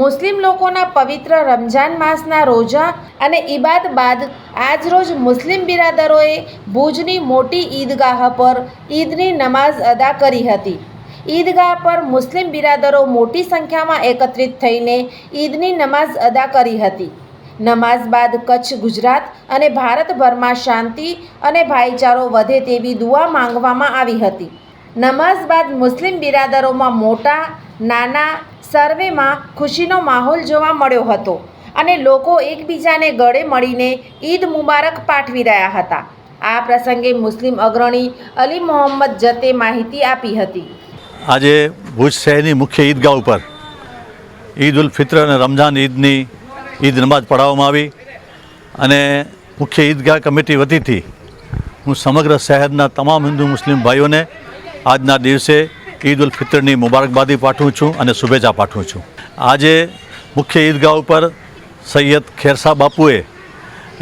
મુસ્લિમ લોકોના પવિત્ર રમઝાન માસના રોજા અને ઈબાદ બાદ આજરોજ મુસ્લિમ બિરાદરોએ ભુજની મોટી ઈદગાહ પર ઈદની નમાઝ અદા કરી હતી. ઈદગાહ પર મુસ્લિમ બિરાદરો મોટી સંખ્યામાં એકત્રિત થઈને ઈદની નમાઝ અદા કરી હતી. નમાઝ બાદ કચ્છ, ગુજરાત અને ભારતભરમાં શાંતિ અને ભાઈચારો વધે તેવી દુઆ માંગવામાં આવી હતી. નમાઝ બાદ મુસ્લિમ બિરાદરોમાં મોટા, નાના સર્વેમાં ખુશીનો માહોલ જોવા મળ્યો હતો અને લોકો એકબીજાને ગળે મળીને ઈદ મુબારક પાઠવી રહ્યા હતા. આ પ્રસંગે મુસ્લિમ અગ્રણી અલી મોહમ્મદ જતે માહિતી આપી હતી. આજે ભુજ શહેરની મુખ્ય ઈદગાહ ઉપર ઈદ ઉલ ફિત્ર અને રમઝાન ઈદની ઈદ નમાજ પઢાવવામાં આવી અને મુખ્ય ઈદગાહ કમિટી વતીથી હું સમગ્ર શહેરના તમામ હિન્દુ મુસ્લિમ ભાઈઓને આજના દિવસે ઈદ ઉલ ફિત્રની મુબારકબાદી પાઠવું છું અને શુભેચ્છા પાઠવું છું. આજે મુખ્ય ઈદગાહ ઉપર સૈયદ ખેરસા બાપુએ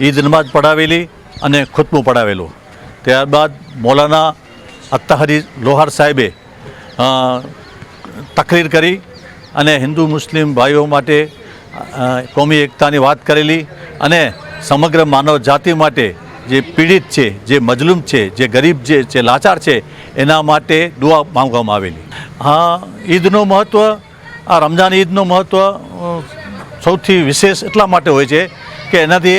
ઈદ નમાજ પઢાવેલી અને ખુતબું પઢાવેલું. ત્યારબાદ મૌલાના અત્તાહરી લોહાર સાહેબે તકરીર કરી અને હિન્દુ મુસ્લિમ ભાઈઓ માટે કોમી એકતાની વાત કરેલી અને સમગ્ર માનવ જાતિ માટે જે પીડિત છે, જે મજલૂમ છે, જે ગરીબ જે છે લાચાર છે એના માટે દુઆ માંગવામાં આવેલી. હા, ઈદનું મહત્ત્વ આ રમઝાન ઈદનું મહત્ત્વ સૌથી વિશેષ એટલા માટે હોય છે કે એનાથી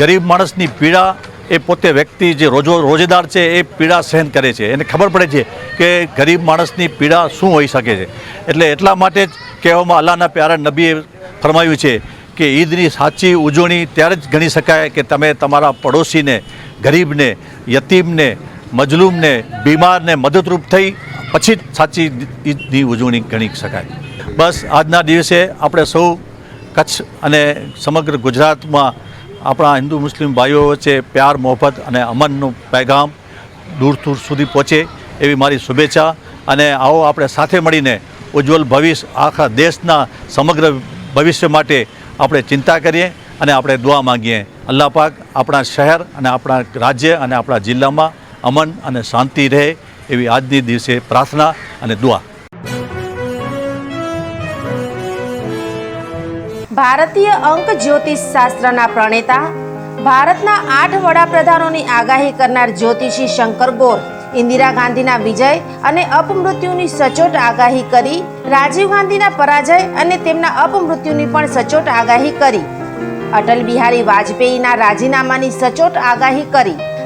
ગરીબ માણસની પીડા એ પોતે વ્યક્તિ જે રોજો, રોજેદાર છે એ પીડા સહન કરે છે. એને ખબર પડે છે કે ગરીબ માણસની પીડા શું હોઈ શકે છે. એટલે એટલા માટે જ કહેવામાં અલ્લાહના પ્યારા નબીએ ફરમાવ્યું છે કે ઈદની સાચી ઉજવણી ત્યારે જ ગણી શકાય કે તમે તમારા પડોશીને, ગરીબને, યતીમને મજલૂમને બીમારને મદદરૂપ થઈ પછી જ સાચી ઈદની ઉજવણી ગણી શકાય. બસ આજના દિવસે આપણે સૌ કચ્છ અને સમગ્ર ગુજરાતમાં આપણા હિન્દુ મુસ્લિમ ભાઈઓ વચ્ચે પ્યાર, મોહબ્બત અને અમનનું પેગામ દૂર દૂર સુધી પહોંચે એવી મારી શુભેચ્છા અને આવો આપણે સાથે મળીને ઉજ્જવલ ભવિષ્ય, આખા દેશના સમગ્ર ભવિષ્ય માટે આપણે ચિંતા કરીએ અને આપણે દુઆ માંગીએ. અલ્લાહ પાક આપણા શહેર અને આપણા રાજ્ય અને આપણા જિલ્લામાં અમન અને શાંતિ રહે એવી આજની દિવસે પ્રાર્થના અને દુઆ. ભારતીય અંક જ્યોતિષ શાસ્ત્રના પ્રણેતા, ભારતના આઠ વડાપ્રધાનોની આગાહી કરનાર જ્યોતિષી શંકર ગોર, ઇન્દિરા ગાંધીના વિજય અને અપમૃત્યુની સચોટ આગાહી કરી, રાજીવ ગાંધીના પરાજય અને તેમના અપમૃત્યુની પણ સચોટ આગાહી કરી. અટલ બિહારી વાજપેયીના રાજીનામાની સચોટ આગાહી કરી.